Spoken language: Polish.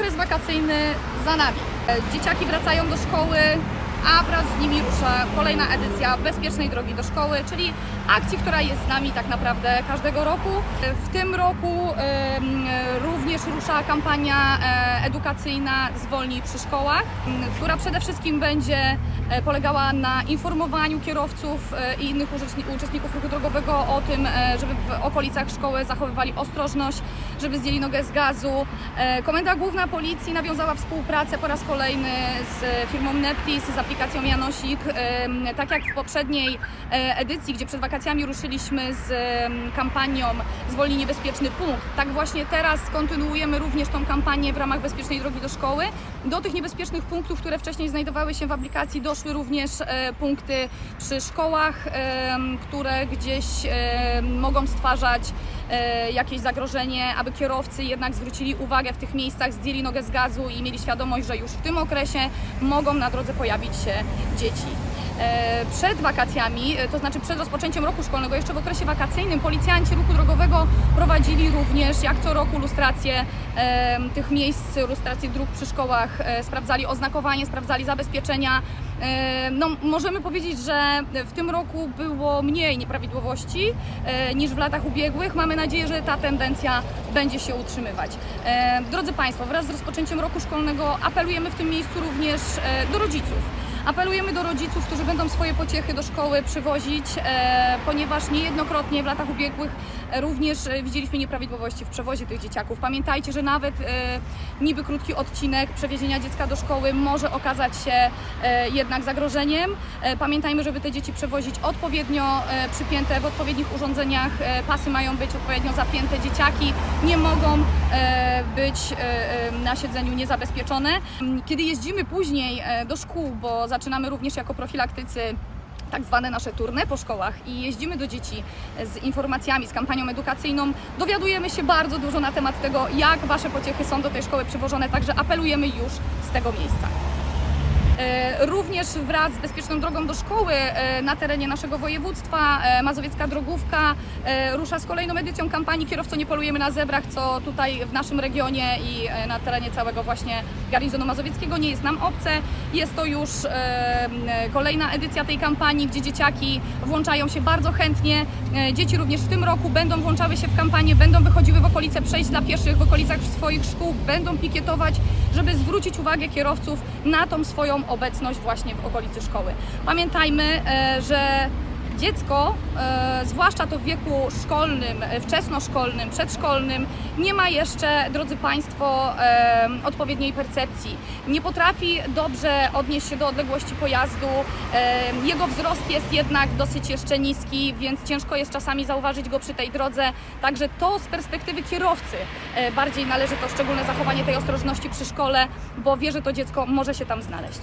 Okres wakacyjny za nami. E, Dzieciaki wracają do szkoły, a wraz z nimi rusza kolejna edycja Bezpiecznej Drogi do Szkoły, czyli akcji, która jest z nami tak naprawdę każdego roku. E, W tym roku również rusza kampania e, edukacyjna Zwolnij przy szkołach, która przede wszystkim będzie e, polegała na informowaniu kierowców e, i innych uczestni- uczestników ruchu drogowego o tym, e, żeby w okolicach szkoły zachowywali ostrożność, żeby zdjęli nogę z gazu. E, Komenda Główna Policji nawiązała współpracę po raz kolejny z firmą Neptis, aplikacją Janosik. Tak jak w poprzedniej e, edycji, gdzie przed wakacjami ruszyliśmy z kampanią Zwolnij niebezpieczny punkt, tak właśnie teraz kontynuujemy również tą kampanię w ramach Bezpiecznej Drogi do Szkoły. Do tych niebezpiecznych punktów, które wcześniej znajdowały się w aplikacji, doszły również e, punkty przy szkołach, które gdzieś mogą stwarzać jakieś zagrożenie, aby kierowcy jednak zwrócili uwagę w tych miejscach, zdjęli nogę z gazu i mieli świadomość, że już w tym okresie mogą na drodze pojawić się dzieci. E, Przed wakacjami, e, to znaczy przed rozpoczęciem roku szkolnego, jeszcze w okresie wakacyjnym, policjanci ruchu drogowego prowadzili również, jak co roku, lustrację e, tych miejsc, lustrację dróg przy szkołach, e, sprawdzali oznakowanie, sprawdzali zabezpieczenia. No, możemy powiedzieć, że w tym roku było mniej nieprawidłowości e, niż w latach ubiegłych. Mamy nadzieję, że ta tendencja będzie się utrzymywać. Drodzy Państwo, wraz z rozpoczęciem roku szkolnego apelujemy w tym miejscu również e, do rodziców. Apelujemy do rodziców, którzy będą swoje pociechy do szkoły przywozić, e, ponieważ niejednokrotnie w latach ubiegłych e, również e, widzieliśmy nieprawidłowości w przewozie tych dzieciaków. Pamiętajcie, że nawet niby krótki odcinek przewiezienia dziecka do szkoły może okazać się jednak zagrożeniem. Pamiętajmy, żeby te dzieci przewozić odpowiednio przypięte w odpowiednich urządzeniach. Pasy mają być odpowiednio zapięte. Dzieciaki nie mogą być na siedzeniu niezabezpieczone. Kiedy jeździmy później do szkół, bo zaczynamy również jako profilaktycy tak zwane nasze turne po szkołach i jeździmy do dzieci z informacjami, z kampanią edukacyjną, dowiadujemy się bardzo dużo na temat tego, jak Wasze pociechy są do tej szkoły przywożone, także apelujemy już z tego miejsca. E, Również wraz z bezpieczną drogą do szkoły e, na terenie naszego województwa e, Mazowiecka Drogówka rusza z kolejną edycją kampanii Kierowco nie polujemy na zebrach, co tutaj w naszym regionie i na terenie całego właśnie garnizonu mazowieckiego nie jest nam obce. Jest to już kolejna edycja tej kampanii, gdzie dzieciaki włączają się bardzo chętnie. Dzieci również w tym roku będą włączały się w kampanię, będą wychodziły w okolice przejść dla pieszych, w okolicach swoich szkół, będą pikietować, żeby zwrócić uwagę kierowców na tą swoją obecność właśnie w okolicy szkoły. Pamiętajmy, e, że dziecko, e, zwłaszcza to w wieku szkolnym, e, wczesnoszkolnym, przedszkolnym, nie ma jeszcze, drodzy Państwo, e, odpowiedniej percepcji. Nie potrafi dobrze odnieść się do odległości pojazdu. Jego wzrost jest jednak dosyć jeszcze niski, więc ciężko jest czasami zauważyć go przy tej drodze. Także to z perspektywy kierowcy bardziej należy to szczególne zachowanie tej ostrożności przy szkole, bo wie, że to dziecko może się tam znaleźć.